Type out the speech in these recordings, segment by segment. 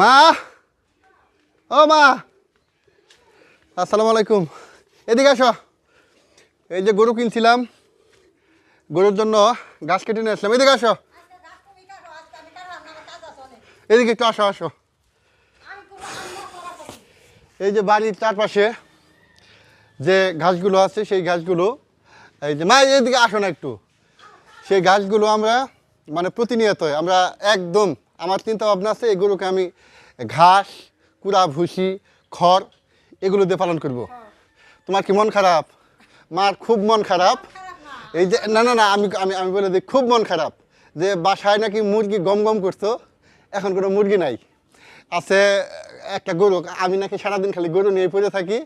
মা! ও মা! আসসালামু আলাইকুম। এদিকে আসো। এই যে গরু কিনছিলাম, গরুর জন্য ঘাস কেটে নিয়ে আসলাম। এদিকে আসো। এদিকে একটু আসো আসো। এই যে বাড়ির চারপাশে যে ঘাসগুলো আছে, সেই ঘাসগুলো, এই যে মা, এদিকে আসো না একটু। সেই ঘাসগুলো আমরা মানে প্রতিনিয়ত আমরা একদম আমার চিন্তা ভাবনা আছে এই গরুকে আমি ঘাস, কুড়া, ভুসি, খড়, এগুলো দিয়ে পালন করব। তোমার কি মন খারাপ? মার খুব মন খারাপ। এই যে, না না না, আমি আমি আমি বলে দিই, খুব মন খারাপ যে বাসায় নাকি মুরগি গম গম করতো, এখন কোনো মুরগি নাই। আছে একটা গরু, আমি নাকি সারাদিন খালি গরু নিয়ে পড়ে থাকি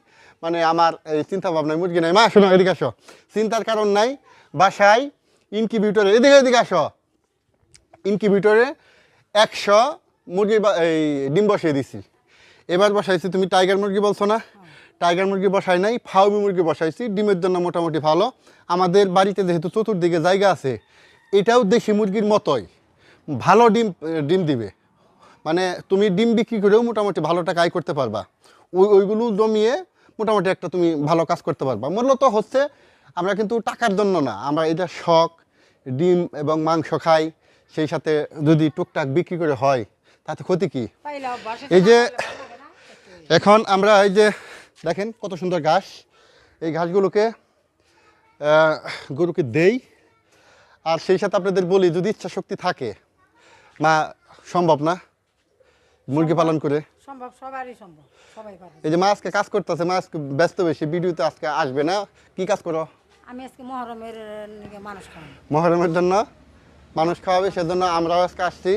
মানে আমার এই চিন্তা ভাবনায় মুরগি নাই। মা, শোনো, এদিকে আসো। চিন্তার কারণ নাই, বাসায় ইনকিউবেটরে এদিকে এদিকে আসো। ইনকিউবেটরে একশো মুরগি এই ডিম বসিয়ে দিছি। এবার বসাইছি, তুমি টাইগার মুরগি বলছো না? টাইগার মুরগি বসাই নাই, ফাউমি মুরগি বসাইছি, ডিমের জন্য মোটামুটি ভালো। আমাদের বাড়িতে যেহেতু চতুর্দিকে জায়গা আছে, এটাও দেশি মুরগির মতোই। ভালো ডিম ডিম দিবে। মানে তুমি ডিম বিক্রি করেও মোটামুটি ভালো টাকা আয় করতে পারবা। ওই, ওইগুলো জমিয়ে মোটামুটি একটা তুমি ভালো কাজ করতে পারবা। মূলত হচ্ছে, আমরা কিন্তু টাকার জন্য না, আমরা এটা শখ, ডিম এবং মাংস খাই। সেই সাথে যদি টুকটাক বিক্রি করে হয় তাতে ক্ষতি কি? এই যে এখন আমরা এই যে দেখেন কত সুন্দর ঘাস। এই ঘাসগুলোকে গরুকে দেই। আর সেই সাথে আপনাদের বলি যদি ইচ্ছা শক্তি থাকে মা সম্ভব না মুরগি পালন করে। সম্ভব সবারই সম্ভব সবাই পারে। এই যে মা আজকে কাজ করতেছে মা আজকে ব্যস্ত বেশি ভিডিওতে আজকে আসবে না। কি কাজ করো? আমি আজকে মহরমের মানুষ মহরমের জন্য? মানুষ খাওয়াবে সেজন্য আমরাও আজকে আসছি।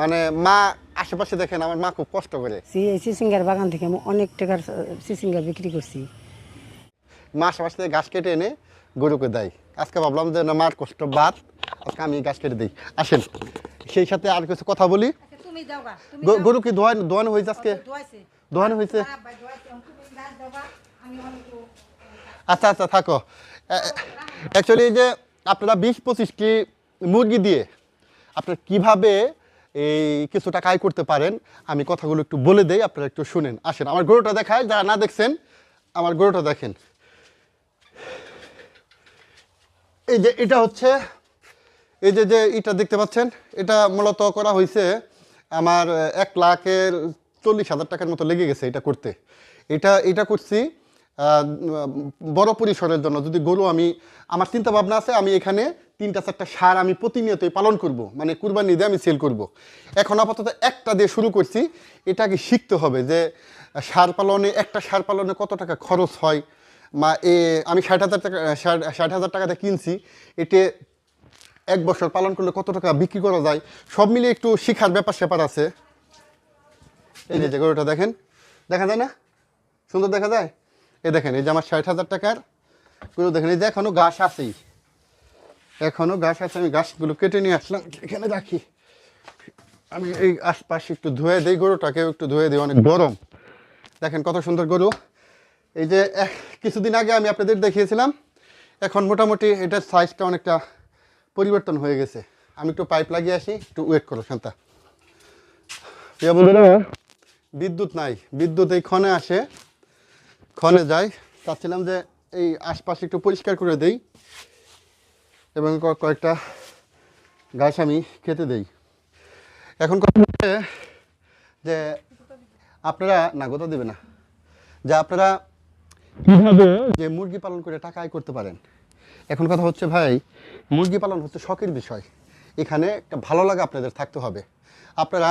মানে মা আশেপাশে দেখেন আমার মা খুব কষ্ট করে। সিসিঙ্গার বাগান থেকে আমি অনেক টাকার সিসিঙ্গার বিক্রি করছি। মা আশেপাশে থেকে ঘাস কেটে এনে গরুকে দেয়। আজকে ভাবলাম যে না মার কষ্ট বাদ আজকে আমি ঘাস কেটে দিই। আসেন সেই সাথে আর কিছু কথা বলি। তুমি গরু কি ধোয়ানো ধোয়ানো হয়েছে আজকে? ধোয়ানো হয়েছে? গাছ অনেক আচ্ছা আচ্ছা থাকো। অ্যাকচুয়ালি যে আপনারা বিশ পঁচিশটি মুরগি দিয়ে আপনার কীভাবে এই কিছু টাকা আয় করতে পারেন, আমি কথাগুলো একটু বলে দেই, আপনারা একটু শুনেন। আসেন, আমার গরুটা দেখায়, যারা না দেখছেন, আমার গরুটা দেখেন। এই যে এটা হচ্ছে, এই যে যে এটা দেখতে পাচ্ছেন, এটা মূলত করা হয়েছে আমার এক লাখের চল্লিশ হাজার টাকার মতো লেগে গেছে এটা করতে। এটা এটা করছি বড় পরিসরের জন্য যদি গরু আমি, আমার চিন্তা ভাবনা আছে, আমি এখানে তিনটা চারটা সার আমি প্রতিনিয়তই পালন করব। মানে কুরবানি দিয়ে আমি সেল করব। এখন আপাতত একটা দিয়ে শুরু করছি এটাকে শিখতে হবে যে সার পালনে, একটা সার পালনে কত টাকা খরচ হয়? মা, এ, আমি ষাট হাজার টাকা, ষাট হাজার টাকাতে কিনছি, এতে এক বছর পালন করলে কত টাকা বিক্রি করা যায়? সব মিলিয়ে একটু শিখার ব্যাপার স্যাপার আছে। এই যে গরুটা দেখেন, দেখা যায় না? সুন্দর দেখা যায়? এই দেখেন, এই যে আমার ষাট হাজার টাকার গরু দেখেন, এই যে এখনও ঘাস আছেই। এখনও ঘাস আছে, আমি ঘাসগুলো কেটে নিয়ে আসলাম। এখানে রাখি। আমি এই আশপাশে একটু ধুয়ে দিই গরুটাকেও, একটু ধুয়ে দিই, অনেক গরম। দেখেন কত সুন্দর গরু। এই যে কিছুদিন আগে আমি আপনাদের দেখিয়েছিলাম, এখন মোটামুটি এটার সাইজটা অনেকটা পরিবর্তন হয়ে গেছে। আমি একটু পাইপ লাগিয়ে আসি, একটু ওয়েট করো, শান্তা। বিদ্যুৎ নাই, বিদ্যুৎ এই ক্ষণে আসে। ক্ষণে যায়। চাচ্ছিলাম যে এই আশপাশে একটু পরিষ্কার করে দেই এবং কয়েকটা গাছ আমি খেতে দেই। এখন কথা হচ্ছে যে আপনারা, না গোতা দেবে না। যে আপনারা কীভাবে যে মুরগি পালন করে টাকা আয় করতে পারেন। এখন কথা হচ্ছে, ভাই, মুরগি পালন হচ্ছে শখের বিষয়। এখানে একটা ভালো লাগা আপনাদের থাকতে হবে। আপনারা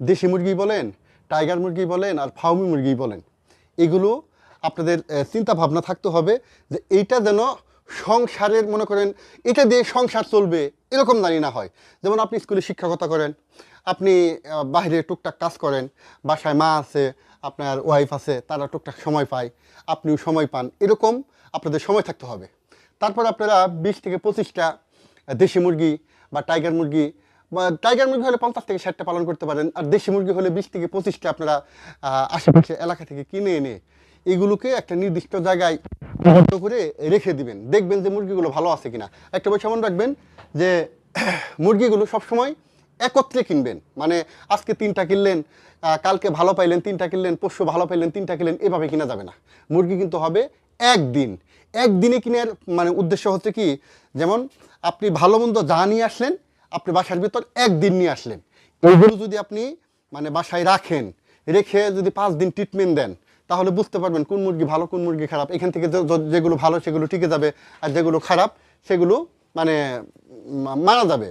দেশি মুরগি বলেন, টাইগার মুরগি বলেন আর ফাউমি মুরগি বলেন, এগুলো আপনাদের চিন্তা ভাবনা থাকতে হবে যে এইটা যেন সংসারের, মনে করেন, এটা দিয়ে সংসার চলবে, এরকম জানি না হয়। যেমন আপনি স্কুলে শিক্ষকতা করেন, আপনি বাইরে টুকটাক কাজ করেন, বাসায় মা আছে, আপনার ওয়াইফ আছে, তারা টুকটাক সময় পায়, আপনিও সময় পান, এরকম আপনাদের সময় থাকতে হবে। তারপর আপনারা বিশ থেকে পঁচিশটা দেশি মুরগি বা টাইগার মুরগি, বা টাইগার মুরগি হলে পঞ্চাশ থেকে ষাটটা পালন করতে পারেন, আর দেশি মুরগি হলে বিশ থেকে পঁচিশটা আপনারা আশেপাশে এলাকা থেকে কিনে এনে এগুলোকে একটা নির্দিষ্ট জায়গায় বদ্ধ করে রেখে দিবেন। দেখবেন যে মুরগিগুলো ভালো আছে কিনা। একটা বিষয় মনে রাখবেন যে মুরগিগুলো সবসময় একত্রে কিনবেন। মানে আজকে তিনটা কিনলেন কালকে ভালো পাইলেন, তিনটা কিনলেন, পরশু ভালো পাইলেন, তিনটা কিনলেন, এভাবে কিনা যাবে না। মুরগি কিন্তু হবে একদিন। একদিনে কিনার মানে উদ্দেশ্য হচ্ছে কি? যেমন আপনি ভালো মন্দ যা নিয়ে আসলেন, আপনি বাসার ভিতর একদিন নিয়ে আসলেন। এইগুলো যদি আপনি মানে বাসায় রাখেন, রেখে যদি পাঁচ দিন ট্রিটমেন্ট দেন তাহলে বুঝতে পারবেন কোন মুরগি ভালো, কোন মুরগি খারাপ। এখান থেকে যেগুলো ভালো, সেগুলো টিকে যাবে, আর যেগুলো খারাপ, সেগুলো মানে মারা যাবে।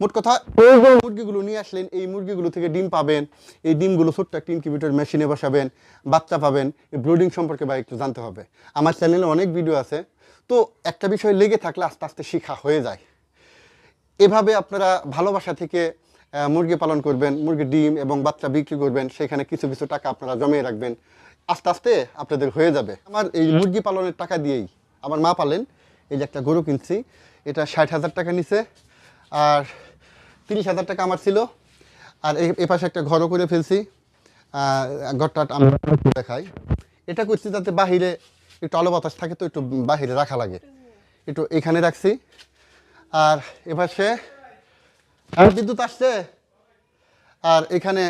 মোট কথা, এই মুরগিগুলো নিয়ে আসলেন, এই মুরগিগুলো থেকে ডিম পাবেন, এই ডিমগুলো ছোট্ট একটা ইনকিউবেটর মেশিনে বসাবেন, বাচ্চা পাবেন এই ব্রুডিং সম্পর্কে বা একটু জানতে হবে। আমার চ্যানেলে অনেক ভিডিও আছে, তো একটা বিষয় লেগে থাকলে আস্তে আস্তে শিখা হয়ে যায়। এভাবে আপনারা ভালোবাসা থেকে মুরগি পালন করবেন, মুরগির ডিম এবং বাচ্চা বিক্রি করবেন, সেখানে কিছু কিছু টাকা আপনারা জমিয়ে রাখবেন। আস্তে আস্তে আপনাদের হয়ে যাবে। আমার এই মুরগি পালনের টাকা দিয়েই আমার মা পালেন এই যে একটা গরু কিনছি এটা ষাট হাজার টাকা নিছে আর তিরিশ হাজার টাকা আমার ছিল আর এ পাশে একটা ঘরও করে ফেলছি ঘরটা আমি দেখাই। এটা করছি যাতে বাহিরে একটু আলো বাতাস থাকে তো একটু বাহিরে রাখা লাগে। একটু এখানে রাখছি আর এপাশে বিদ্যুৎ আসছে আর এখানে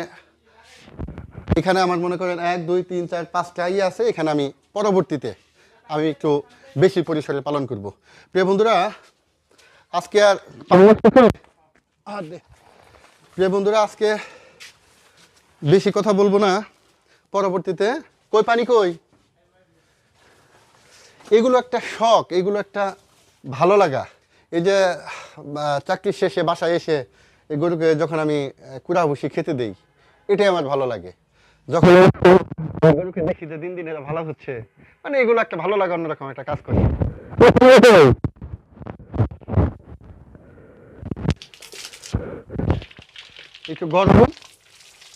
এখানে আমার মনে করেন এক দুই তিন চার পাঁচটা ইয়ে আছে এখানে আমি পরবর্তীতে আমি একটু বেশি পরিসরে পালন করব। প্রিয় বন্ধুরা আজকে আর আর প্রিয় বন্ধুরা আজকে বেশি কথা বলব না। পরবর্তীতে কই পানি কই? এগুলো একটা শখ এগুলো একটা ভালো লাগা। এই যে চাকরির শেষে বাসায় এসে এই গরুকে যখন আমি কুড়া ভুসি খেতে দেই এটাই আমার ভালো লাগে। যখন গরুকে দেখি যে দিন দিন এরা ভালো হচ্ছে মানে এগুলো একটা ভালো লাগা অন্যরকম একটা কাজ করে। একটু গরম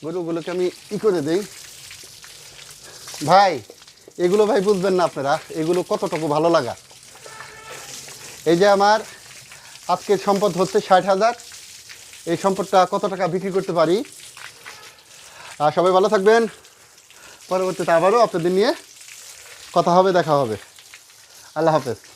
গরুগুলোকে আমি ই করে দেই? ভাই এগুলো ভাই বুঝবেন না আপনারা এগুলো কতটুকু ভালো লাগা? এই যে আমার আজকের সম্পদ হচ্ছে ষাট হাজার এই সম্পদটা কত টাকা বিক্রি করতে পারি? আর সবাই ভালো থাকবেন। পরবর্তীতে আবারও আপনাদের নিয়ে কথা হবে দেখা হবে। আল্লাহ হাফেজ।